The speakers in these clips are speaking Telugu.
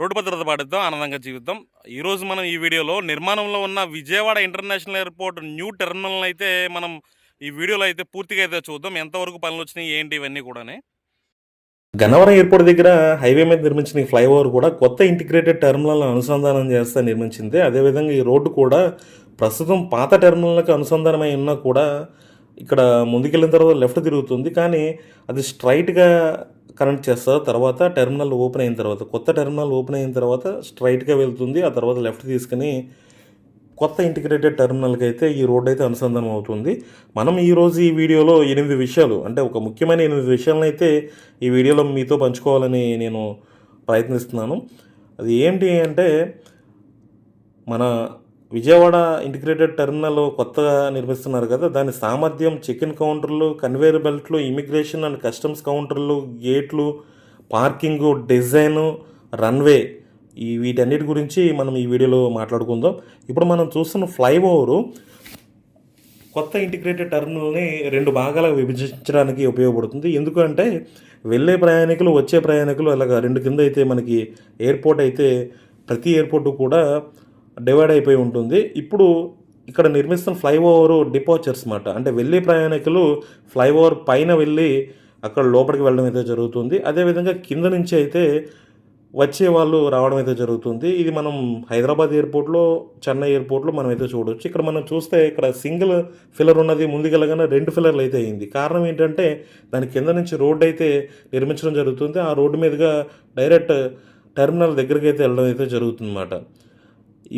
రోడ్డు భద్రత పాటిద్దాం ఆనందంగా జీవిద్దాం. ఈరోజు మనం ఈ వీడియోలో నిర్మాణంలో ఉన్న Vijayawada international airport new terminal అయితే మనం ఈ వీడియోలో అయితే పూర్తిగా అయితే చూద్దాం. ఎంతవరకు పనులు వచ్చినాయి ఏంటి ఇవన్నీ కూడానే. గన్నవరం ఎయిర్పోర్ట్ దగ్గర హైవే మీద నిర్మించిన ఈ ఫ్లైఓవర్ కూడా కొత్త ఇంటిగ్రేటెడ్ టెర్మినల్ అనుసంధానం చేస్తే నిర్మించింది. అదేవిధంగా ఈ రోడ్డు కూడా ప్రస్తుతం పాత టెర్మినల్కి అనుసంధానమై ఉన్నా కూడా ఇక్కడ ముందుకెళ్ళిన తర్వాత లెఫ్ట్ తిరుగుతుంది. కానీ అది స్ట్రైట్గా కనెక్ట్ చేస్తారు. తర్వాత టెర్మినల్ ఓపెన్ అయిన తర్వాత కొత్త టెర్మినల్ ఓపెన్ అయిన తర్వాత స్ట్రైట్గా వెళ్తుంది. ఆ తర్వాత లెఫ్ట్ తీసుకుని కొత్త ఇంటిగ్రేటెడ్ టెర్మినల్కి అయితే ఈ రోడ్ అయితే అనుసంధానం అవుతుంది. మనం ఈరోజు ఈ వీడియోలో ఎనిమిది విషయాలు అంటే ఒక ముఖ్యమైన ఎనిమిది విషయాలను అయితే ఈ వీడియోలో మీతో పంచుకోవాలని నేను ప్రయత్నిస్తున్నాను. అది ఏంటి అంటే మన విజయవాడ ఇంటిగ్రేటెడ్ టెర్మినల్ కొత్తగా నిర్మిస్తున్నారు కదా దాని సామర్థ్యం చెక్ ఇన్ కౌంటర్లు కన్వేయర్ బెల్ట్లు ఇమిగ్రేషన్ అండ్ కస్టమ్స్ కౌంటర్లు గేట్లు పార్కింగ్ డిజైను రన్వే ఈ వీటన్నిటి గురించి మనం ఈ వీడియోలో మాట్లాడుకుందాం. ఇప్పుడు మనం చూస్తున్న ఫ్లైఓవరు కొత్త ఇంటిగ్రేటెడ్ టెర్మినల్ని రెండు భాగాలుగా విభజించడానికి ఉపయోగపడుతుంది. ఎందుకంటే వెళ్ళే ప్రయాణికులు వచ్చే ప్రయాణికులు అలాగా రెండు కింద అయితే మనకి ఎయిర్పోర్ట్ అయితే ప్రతి ఎయిర్పోర్ట్ కూడా డివైడ్ అయిపోయి ఉంటుంది. ఇప్పుడు ఇక్కడ నిర్మిస్తున్న ఫ్లైఓవర్ డిపాచర్స్ మాట. అంటే వెళ్ళే ప్రయాణికులు ఫ్లైఓవర్ పైన వెళ్ళి అక్కడ లోపలికి వెళ్ళడం అయితే జరుగుతుంది. అదేవిధంగా కింద నుంచి అయితే వచ్చే వాళ్ళు రావడం అయితే జరుగుతుంది. ఇది మనం హైదరాబాద్ ఎయిర్పోర్ట్లో చెన్నై ఎయిర్పోర్ట్లో మనం అయితే చూడొచ్చు. ఇక్కడ మనం చూస్తే ఇక్కడ సింగిల్ ఫిల్లర్ ఉన్నది ముందుకెళ్ళగానే రెండు ఫిల్లర్లు అయితే అయింది. కారణం ఏంటంటే దాని కింద నుంచి రోడ్డు అయితే నిర్మించడం జరుగుతుంది. ఆ రోడ్డు మీదుగా డైరెక్ట్ టెర్మినల్ దగ్గరికి అయితే వెళ్ళడం అయితే జరుగుతుంది అన్నమాట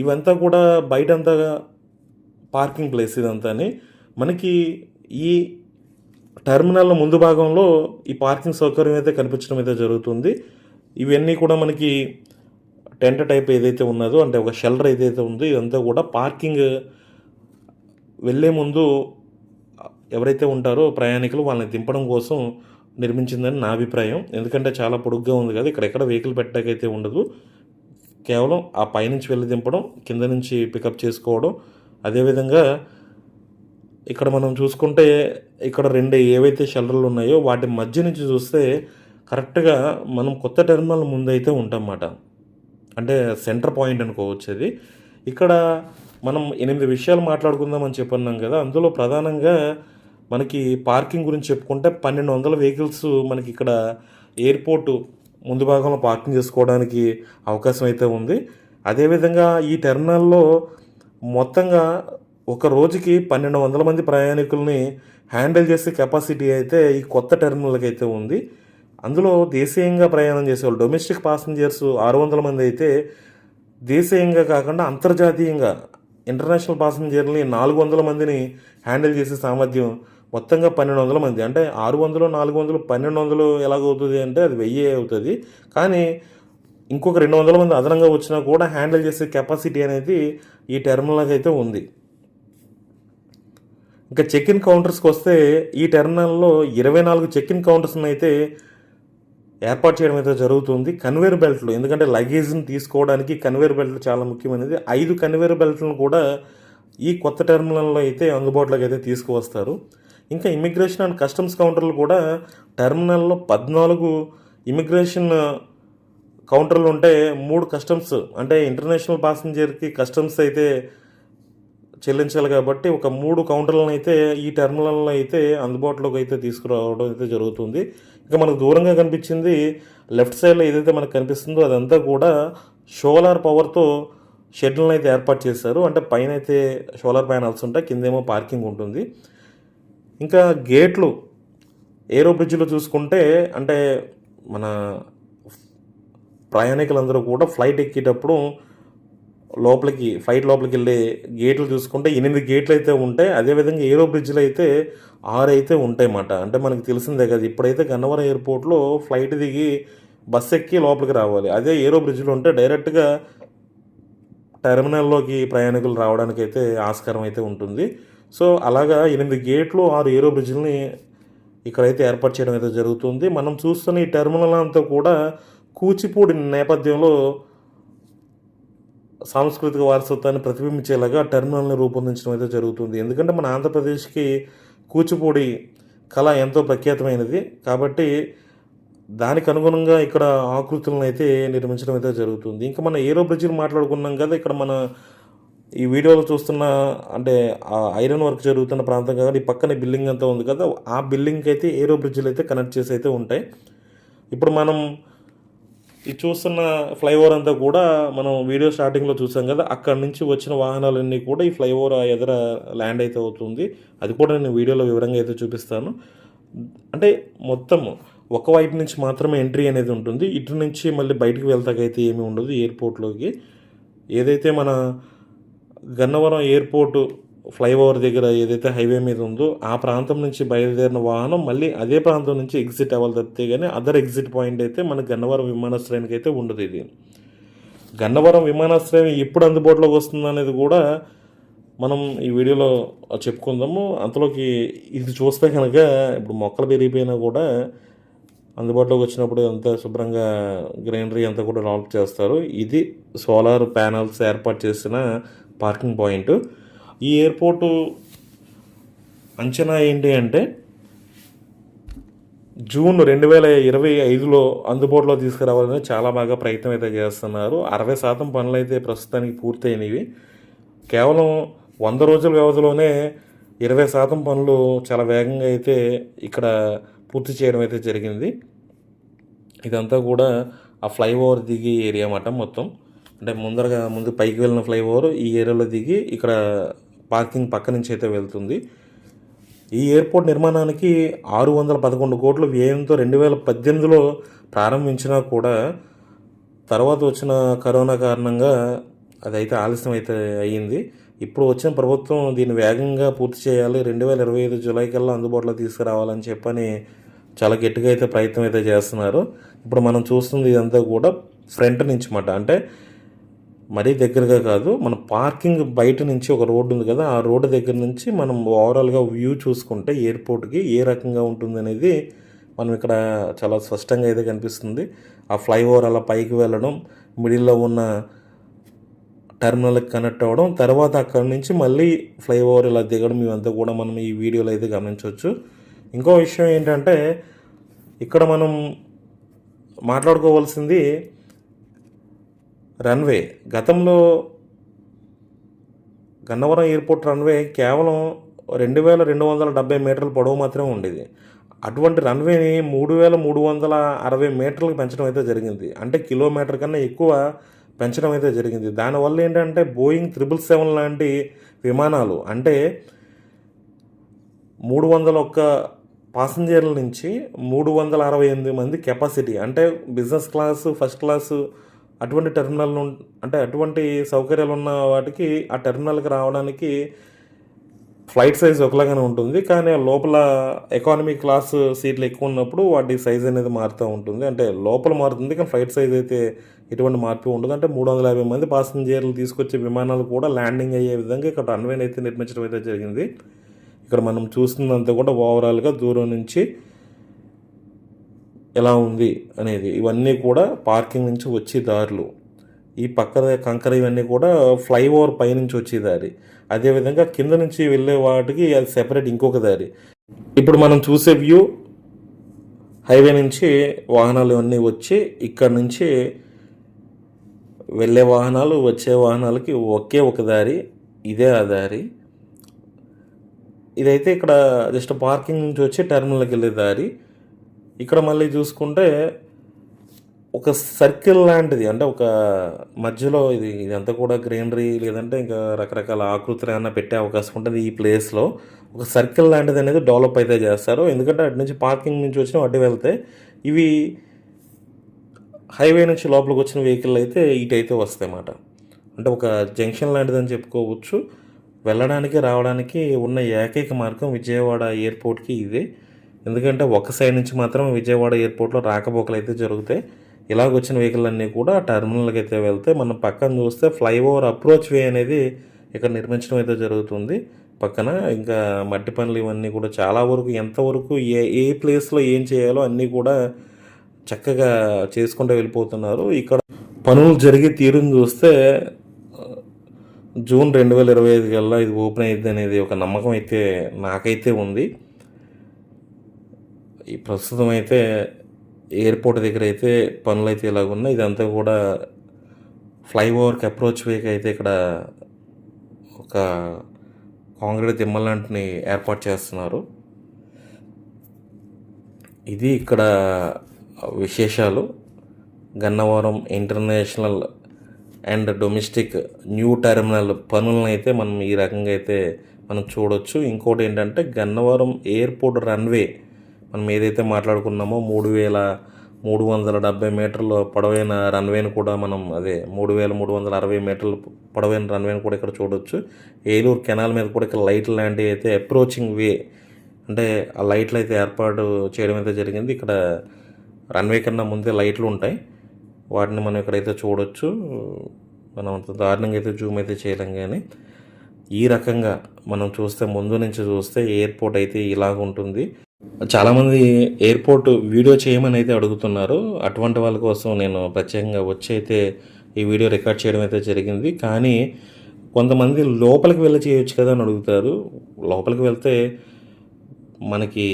ఇవంతా కూడా బయటంతా పార్కింగ్ ప్లేస్ ఇదంతాని మనకి ఈ టెర్మినల్ ముందు భాగంలో ఈ పార్కింగ్ సౌకర్యం అయితే కనిపించడం అయితే జరుగుతుంది. ఇవన్నీ కూడా మనకి టెంట్ టైప్ ఏదైతే ఉన్నదో అంటే ఒక షెల్టర్ ఏదైతే ఉందో ఇదంతా కూడా పార్కింగ్ వెళ్ళే ముందు ఎవరైతే ఉంటారో ప్రయాణికులు వాళ్ళని దింపడం కోసం నిర్మించిందని నా అభిప్రాయం. ఎందుకంటే చాలా పొడుగ్గా ఉంది కదా ఇక్కడ ఎక్కడ వెహికల్ పెట్టడానికైతే ఉండదు. కేవలం ఆ పైనుంచి వెళ్ళి దింపడం కింద నుంచి పికప్ చేసుకోవడం. అదేవిధంగా ఇక్కడ మనం చూసుకుంటే ఇక్కడ రెండు ఏవైతే షెల్టర్లు ఉన్నాయో వాటి మధ్య నుంచి చూస్తే కరెక్ట్గా మనం కొత్త టెర్మినల్ ముందైతే ఉంటామన్నమాట. అంటే సెంటర్ పాయింట్ అనుకోవచ్చు అది. ఇక్కడ మనం ఎనిమిది విషయాలు మాట్లాడుకుందామని చెప్పన్నాం కదా. అందులో ప్రధానంగా మనకి పార్కింగ్ గురించి చెప్పుకుంటే పన్నెండు వందల వెహికల్స్ మనకి ఇక్కడ ఎయిర్పోర్టు ముందు భాగంలో పార్కింగ్ చేసుకోవడానికి అవకాశం అయితే ఉంది. అదేవిధంగా ఈ టెర్మినల్లో మొత్తంగా ఒక రోజుకి పన్నెండు వందల మంది ప్రయాణికుల్ని హ్యాండిల్ చేసే కెపాసిటీ అయితే ఈ కొత్త టెర్మినల్కి అయితే ఉంది. అందులో దేశీయంగా ప్రయాణం చేసేవాళ్ళు డొమెస్టిక్ పాసెంజర్స్ ఆరు వందల మంది అయితే దేశీయంగా కాకుండా అంతర్జాతీయంగా ఇంటర్నేషనల్ పాసెంజర్ని నాలుగు వందల మందిని హ్యాండిల్ చేసే సామర్థ్యం మొత్తంగా పన్నెండు వందల మంది. అంటే ఆరు వందలు నాలుగు వందలు పన్నెండు వందలు ఎలాగవుతుంది అంటే అది వెయ్యి అవుతుంది. కానీ ఇంకొక రెండు వందల మంది అదనంగా వచ్చినా కూడా హ్యాండిల్ చేసే కెపాసిటీ అనేది ఈ టెర్మినల్కి అయితే ఉంది. ఇంకా చెక్ ఇన్ కౌంటర్స్కి వస్తే ఈ టెర్మినల్లో ఇరవై నాలుగు చెక్ ఇన్ కౌంటర్స్ని అయితే ఏర్పాటు చేయడం అయితే జరుగుతుంది. కన్వేర్ బెల్ట్లు ఎందుకంటే లగేజ్ని తీసుకోవడానికి కన్వేర్ బెల్ట్లు చాలా ముఖ్యమైనది. ఐదు కన్వేర్ బెల్ట్లను కూడా ఈ కొత్త టెర్మినల్లో అయితే అందుబాటులోకి అయితే తీసుకువస్తారు. ఇంకా ఇమిగ్రేషన్ అండ్ కస్టమ్స్ కౌంటర్లు కూడా టెర్మినల్లో పద్నాలుగు ఇమిగ్రేషన్ కౌంటర్లు ఉంటే మూడు కస్టమ్స్ అంటే ఇంటర్నేషనల్ పాసెంజర్కి కస్టమ్స్ అయితే చెల్లించాలి కాబట్టి ఒక మూడు కౌంటర్లను అయితే ఈ టెర్మినల్లో అయితే అందుబాటులోకి అయితే తీసుకురావడం అయితే జరుగుతుంది. ఇంకా మనకు దూరంగా కనిపించింది లెఫ్ట్ సైడ్లో ఏదైతే మనకు కనిపిస్తుందో అదంతా కూడా సోలార్ పవర్తో షెడ్యూల్ని అయితే ఏర్పాటు చేశారు. అంటే పైన అయితే సోలార్ ప్యానల్స్ ఉంటాయి కిందేమో పార్కింగ్ ఉంటుంది. ఇంకా గేట్లు ఏరో బ్రిడ్జ్లో చూసుకుంటే అంటే మన ప్రయాణికులందరూ కూడా ఫ్లైట్ ఎక్కేటప్పుడు లోపలికి ఫ్లైట్ లోపలికి వెళ్ళే గేట్లు చూసుకుంటే ఎనిమిది గేట్లు అయితే ఉంటాయి. అదేవిధంగా ఏరో బ్రిడ్జ్లు అయితే ఆరు అయితే ఉంటాయి అన్నమాట. అంటే మనకు తెలిసిందే కదా ఇప్పుడైతే గన్నవరం ఎయిర్పోర్ట్లో ఫ్లైట్ దిగి బస్ ఎక్కి లోపలికి రావాలి. అదే ఏరో బ్రిడ్జ్లో ఉంటే డైరెక్ట్గా టెర్మినల్లోకి ప్రయాణికులు రావడానికి అయితే ఆస్కారం అయితే ఉంటుంది. సో అలాగా ఎనిమిది గేట్లు ఆరు ఏరో బ్రిడ్జ్ని ఇక్కడైతే ఏర్పాటు చేయడం అయితే జరుగుతుంది. మనం చూస్తున్న ఈ టెర్మినల్ అంతా కూడా కూచిపూడి నేపథ్యంలో సాంస్కృతిక వారసత్వాన్ని ప్రతిబింబించేలాగా టెర్మినల్ని రూపొందించడం అయితే జరుగుతుంది. ఎందుకంటే మన ఆంధ్రప్రదేశ్కి కూచిపూడి కళ ఎంతో ప్రఖ్యాతమైనది. కాబట్టి దానికి అనుగుణంగా ఇక్కడ ఆకృతులను అయితే నిర్మించడం అయితే జరుగుతుంది. ఇంకా మన ఏరో బ్రిడ్జిని మాట్లాడుకున్నాం కదా ఇక్కడ మన ఈ వీడియోలో చూస్తున్న అంటే ఆ ఐరన్ వర్క్ జరుగుతున్న ప్రాంతం కాబట్టి ఈ పక్కన బిల్డింగ్ అంతా ఉంది కదా ఆ బిల్డింగ్కి అయితే ఏరో బ్రిడ్జ్లు అయితే కనెక్ట్ చేసి అయితే ఉంటాయి. ఇప్పుడు మనం ఈ చూస్తున్న ఫ్లైఓవర్ అంతా కూడా మనం వీడియో స్టార్టింగ్లో చూసాం కదా అక్కడ నుంచి వచ్చిన వాహనాలన్నీ కూడా ఈ ఫ్లైఓవర్ ఎదుర ల్యాండ్ అయితే అవుతుంది. అది కూడా నేను వీడియోలో వివరంగా అయితే చూపిస్తాను. అంటే మొత్తం ఒక వైపు నుంచి మాత్రమే ఎంట్రీ అనేది ఉంటుంది ఇటు నుంచి మళ్ళీ బయటికి వెళ్తాకైతే ఏమీ ఉండదు ఎయిర్పోర్ట్లోకి. ఏదైతే మన గన్నవరం ఎయిర్పోర్ట్ ఫ్లైఓవర్ దగ్గర ఏదైతే హైవే మీద ఉందో ఆ ప్రాంతం నుంచి బయలుదేరిన వాహనం మళ్ళీ అదే ప్రాంతం నుంచి ఎగ్జిట్ అవ్వాలి తప్పితే కానీ అదర్ ఎగ్జిట్ పాయింట్ అయితే మన గన్నవరం విమానాశ్రయానికి అయితే ఉండదు ఇది. గన్నవరం విమానాశ్రయం ఎప్పుడు అందుబాటులోకి వస్తుంది అనేది కూడా మనం ఈ వీడియోలో చెప్పుకుందాము. అంతలోకి ఇది చూస్తే కనుక ఇప్పుడు మొక్కలు పెరిగిపోయినా కూడా అందుబాటులోకి వచ్చినప్పుడు అంతా శుభ్రంగా గ్రీనరీ అంతా కూడా డెవలప్ చేస్తారు. ఇది సోలార్ ప్యానల్స్ ఏర్పాటు చేసిన పార్కింగ్ పాయింట్. ఈ ఎయిర్పోర్టు అంచనా ఏంటి అంటే జూన్ రెండు వేల ఇరవై ఐదులో అందుబాటులో తీసుకురావాలని చాలా బాగా ప్రయత్నం అయితే చేస్తున్నారు. అరవై శాతం పనులు అయితే ప్రస్తుతానికి పూర్తయినవి. కేవలం వంద రోజుల వ్యవధిలోనే ఇరవై శాతం పనులు చాలా వేగంగా అయితే ఇక్కడ పూర్తి చేయడం అయితే జరిగింది. ఇదంతా కూడా ఆ ఫ్లైఓవర్ దిగి ఏరియా అన్నమాట మొత్తం. అంటే ముందరగా ముందు పైకి వెళ్ళిన ఫ్లైఓవర్ ఈ ఏరియాలో దిగి ఇక్కడ పార్కింగ్ పక్క నుంచి అయితే వెళ్తుంది. ఈ ఎయిర్పోర్ట్ నిర్మాణానికి ఆరు వందల పదకొండు కోట్ల వ్యయంతో రెండు వేల పద్దెనిమిదిలో ప్రారంభించినా కూడా తర్వాత వచ్చిన కరోనా కారణంగా అదైతే ఆలస్యం అయితే అయ్యింది. ఇప్పుడు వచ్చిన ప్రభుత్వం దీన్ని వేగంగా పూర్తి చేయాలి. రెండు వేల ఇరవై ఐదు జూలై కల్లా అందుబాటులో తీసుకురావాలని చెప్పని చాలా గట్టిగా అయితే ప్రయత్నం అయితే చేస్తున్నారు. ఇప్పుడు మనం చూస్తుంది ఇదంతా కూడా ఫ్రంట్ నుంచి మాట. అంటే మరీ దగ్గరగా కాదు మన పార్కింగ్ బయట నుంచి ఒక రోడ్డు ఉంది కదా ఆ రోడ్డు దగ్గర నుంచి మనం ఓవరాల్గా వ్యూ చూసుకుంటే ఎయిర్పోర్ట్కి ఏ రకంగా ఉంటుంది అనేది మనం ఇక్కడ చాలా స్పష్టంగా అయితే కనిపిస్తుంది. ఆ ఫ్లైఓవర్ అలా పైకి వెళ్ళడం మిడిల్లో ఉన్న టెర్మినల్కి కనెక్ట్ అవ్వడం తర్వాత అక్కడ నుంచి మళ్ళీ ఫ్లైఓవర్ ఇలా దిగడం ఇవంతా కూడా మనం ఈ వీడియోలో అయితే గమనించవచ్చు. ఇంకో విషయం ఏంటంటే ఇక్కడ మనం మాట్లాడుకోవాల్సింది రన్వే. గతంలో గన్నవరం ఎయిర్పోర్ట్ రన్వే కేవలం రెండు వేల రెండు వందల డెబ్బై మీటర్ల పొడవు మాత్రమే ఉండేది. అటువంటి రన్వేని మూడు వేల మూడు వందల అరవై మీటర్లకు పెంచడం అయితే జరిగింది. అంటే కిలోమీటర్ కన్నా ఎక్కువ పెంచడం అయితే జరిగింది. దానివల్ల ఏంటంటే బోయింగ్ త్రిబుల్ సెవెన్ లాంటి విమానాలు అంటే మూడు వందల ఒక్క పాసింజర్ల నుంచి మూడు వందల అరవై ఎనిమిది మంది కెపాసిటీ అంటే బిజినెస్ క్లాసు ఫస్ట్ క్లాసు అటువంటి టెర్మినల్ అంటే అటువంటి సౌకర్యాలు ఉన్న వాటికి ఆ టెర్మినల్కి రావడానికి ఫ్లైట్ సైజ్ ఒకలాగానే ఉంటుంది. కానీ లోపల ఎకానమీ క్లాస్ సీట్లు ఎక్కువ ఉన్నప్పుడు వాటి సైజ్ అనేది మారుతూ ఉంటుంది. అంటే లోపల మారుతుంది కానీ ఫ్లైట్ సైజ్ అయితే ఎటువంటి మార్పు ఉండదు. అంటే మూడు వందల యాభై మంది పాసింజర్లు తీసుకొచ్చే విమానాలు కూడా ల్యాండింగ్ అయ్యే విధంగా ఇక్కడ రన్వేని అయితే నిర్మించడం అయితే జరిగింది. ఇక్కడ మనం చూస్తున్నంత కూడా ఓవరాల్గా దూరం నుంచి ఎలా ఉంది అనేది. ఇవన్నీ కూడా పార్కింగ్ నుంచి వచ్చే దారులు. ఈ పక్కన కంకర ఇవన్నీ కూడా ఫ్లైఓవర్ పైనుంచి వచ్చే దారి. అదేవిధంగా కింద నుంచి వెళ్ళే వాటికి అది సెపరేట్ ఇంకొక దారి. ఇప్పుడు మనం చూసే వ్యూ హైవే నుంచి వాహనాలు ఇవన్నీ వచ్చి ఇక్కడ నుంచి వెళ్ళే వాహనాలు వచ్చే వాహనాలకి ఒకే ఒక దారి ఇదే ఆ దారి. ఇదైతే ఇక్కడ జస్ట్ పార్కింగ్ నుంచి వచ్చి టెర్మినల్కి వెళ్ళే దారి. ఇక్కడ మళ్ళీ చూసుకుంటే ఒక సర్కిల్ లాంటిది అంటే ఒక మధ్యలో ఇది ఇదంతా కూడా గ్రీనరీ లేదంటే ఇంకా రకరకాల ఆకృతులు ఏమైనా పెట్టే అవకాశం ఉంటుంది ఈ ప్లేస్లో. ఒక సర్కిల్ లాంటిది అనేది డెవలప్ అయితే చేస్తారు. ఎందుకంటే అటు నుంచి పార్కింగ్ నుంచి వచ్చిన అడ్డు వెళ్తే ఇవి హైవే నుంచి లోపలికి వచ్చిన వెహికల్ అయితే ఇటైతే వస్తాయి అన్నమాట. అంటే ఒక జంక్షన్ లాంటిది అని చెప్పుకోవచ్చు. వెళ్ళడానికి రావడానికి ఉన్న ఏకైక మార్గం విజయవాడ ఎయిర్పోర్ట్కి ఇదే. ఎందుకంటే ఒక సైడ్ నుంచి మాత్రం విజయవాడ ఎయిర్పోర్ట్లో రాకపోకలు అయితే జరుగుతాయి ఇలాగ వచ్చిన వెహికల్ అన్నీ కూడా టెర్మినల్కి అయితే వెళ్తే మనం పక్కన చూస్తే ఫ్లైఓవర్ అప్రోచ్ వే అనేది ఇక్కడ నిర్మించడం అయితే జరుగుతుంది. పక్కన ఇంకా మట్టి పనులు ఇవన్నీ కూడా చాలా వరకు ఎంతవరకు ఏ ఏ ప్లేస్లో ఏం చేయాలో అన్నీ కూడా చక్కగా చేసుకుంటూ వెళ్ళిపోతున్నారు. ఇక్కడ పనులు జరిగే తీరుని చూస్తే జూన్ రెండు వేల ఇరవై ఐదు కల్లా ఇది ఓపెన్ అయ్యిద్ది అనేది ఒక నమ్మకం అయితే నాకైతే ఉంది. ఈ ప్రస్తుతం అయితే ఎయిర్పోర్ట్ దగ్గర అయితే పనులు అయితే ఇలాగున్నాయి. ఇదంతా కూడా ఫ్లైఓవర్కి అప్రోచ్ వేకి అయితే ఇక్కడ ఒక కాంక్రీట్ దిమ్మ లాంటిని ఏర్పాటు చేస్తున్నారు. ఇది ఇక్కడ విశేషాలు. Gannavaram international and domestic new terminal పనులను అయితే మనం ఈ రకంగా అయితే మనం చూడొచ్చు. ఇంకోటి ఏంటంటే గన్నవరం ఎయిర్పోర్ట్ రన్వే మనం ఏదైతే మాట్లాడుకున్నామో మూడు వేల మూడు వందల డెబ్బై మీటర్ల పొడవైన రన్వేని కూడా మనం అదే మూడు వేల మూడు వందల అరవై మీటర్ల పొడవైన రన్వేని కూడా ఇక్కడ చూడొచ్చు. ఏలూరు కెనాల్ మీద కూడా ఇక్కడ లైట్ లాంటివి అయితే అప్రోచింగ్ వే అంటే ఆ లైట్లు అయితే ఏర్పాటు చేయడం అయితే జరిగింది. ఇక్కడ రన్వే కన్నా ముందే లైట్లు ఉంటాయి. వాటిని మనం ఇక్కడైతే చూడొచ్చు. మనం అంత దారుణంగా అయితే జూమ్ అయితే చేయలేం కానీ ఈ రకంగా మనం చూస్తే ముందు నుంచి చూస్తే ఎయిర్పోర్ట్ అయితే ఇలాగ ఉంటుంది చాలామంది ఎయిర్పోర్ట్ వీడియో చేయమని అయితే అడుగుతున్నారు. అటువంటి వాళ్ళ కోసం నేను ప్రత్యేకంగా వచ్చి అయితే ఈ వీడియో రికార్డ్ చేయడం అయితే జరిగింది. కానీ కొంతమంది లోపలికి వెళ్ళి చేయొచ్చు కదా అని అడుగుతారు. లోపలికి వెళ్తే మనకి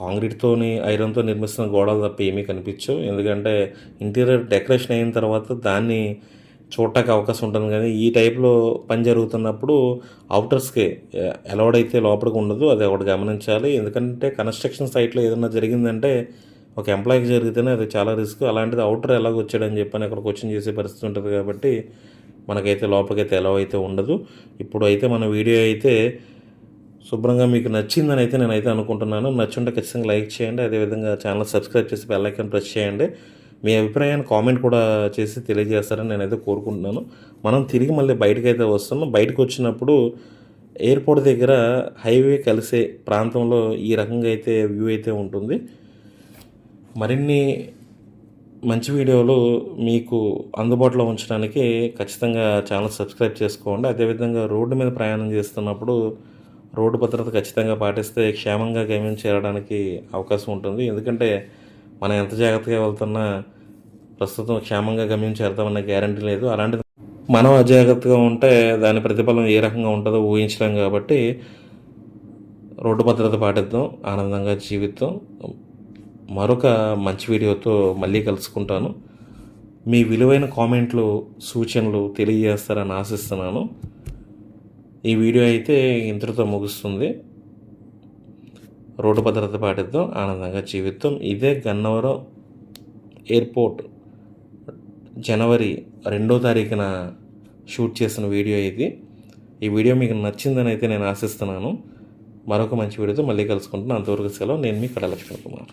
కాంక్రీట్తోని ఐరన్తో నిర్మిస్తున్న గోడలు తప్ప ఏమీ కనిపించవు. ఎందుకంటే ఇంటీరియర్ డెకరేషన్ అయిన తర్వాత దాన్ని చూడటానికి అవకాశం ఉంటుంది కానీ ఈ టైప్లో పని జరుగుతున్నప్పుడు అవుటర్స్కి అలౌడ్ అయితే లోపలికి ఉండదు అది ఒకటి గమనించాలి. ఎందుకంటే కన్స్ట్రక్షన్ సైట్లో ఏదైనా జరిగిందంటే ఒక ఎంప్లాయీకి జరిగితేనే అది చాలా రిస్క్. అలాంటిది అవుటర్ ఎలాగ వచ్చాడని చెప్పని అక్కడ క్వశ్చన్ చేసే పరిస్థితి ఉంటుంది కాబట్టి మనకైతే లోపలికైతే ఎలా అయితే ఉండదు. ఇప్పుడు అయితే మన వీడియో అయితే శుభ్రంగా మీకు నచ్చిందని అయితే నేనైతే అనుకుంటున్నాను. నచ్చుంటే ఖచ్చితంగా లైక్ చేయండి. అదేవిధంగా ఛానల్ సబ్స్క్రైబ్ చేసి బెల్ ఐకాన్ ప్రెస్ చేయండి. మీ అభిప్రాయాన్ని కామెంట్ కూడా చేసి తెలియజేస్తారని నేనైతే కోరుకుంటున్నాను. మనం తిరిగి మళ్ళీ బయటకు అయితే వస్తున్నాం. బయటకు వచ్చినప్పుడు ఎయిర్పోర్ట్ దగ్గర హైవే కలిసే ప్రాంతంలో ఈ రకంగా అయితే వ్యూ అయితే ఉంటుంది. మరిన్ని మంచి వీడియోలు మీకు అందుబాటులో ఉంచడానికి ఖచ్చితంగా ఛానల్ సబ్స్క్రైబ్ చేసుకోండి. అదేవిధంగా రోడ్డు మీద ప్రయాణం చేస్తున్నప్పుడు రోడ్డు భద్రత ఖచ్చితంగా పాటిస్తే క్షేమంగా గమ్యం చేరడానికి అవకాశం ఉంటుంది. ఎందుకంటే మనం ఎంత జాగ్రత్తగా వెళ్తున్నా ప్రస్తుతం క్షేమంగా గమ్యం చేరుతామన్న గ్యారంటీ లేదు. అలాంటిది మనం అజాగ్రత్తగా ఉంటే దాని ప్రతిఫలం ఏ రకంగా ఉంటుందో ఊహించలేం కాబట్టి రోడ్డు భద్రత పాటిద్దాం ఆనందంగా జీవితం మరొక మంచి వీడియోతో మళ్ళీ కలుసుకుంటాను. మీ విలువైన కామెంట్లు సూచనలు తెలియజేస్తారని ఆశిస్తున్నాను. ఈ వీడియో అయితే ఇంతటితో ముగుస్తుంది. రోడ్డు భద్రత పాటిద్దాం ఆనందంగా జీవిద్దాం. ఇదే గన్నవరం ఎయిర్పోర్ట్ జనవరి రెండో తారీఖున షూట్ చేసిన వీడియో ఇది. ఈ వీడియో మీకు నచ్చిందని అయితే నేను ఆశిస్తున్నాను. మరొక మంచి వీడియోతో మళ్ళీ కలుసుకుంటున్నాను. అంతవరకు సెలవు. నేను మీ కడలక్ష్మణ్ కుమార్.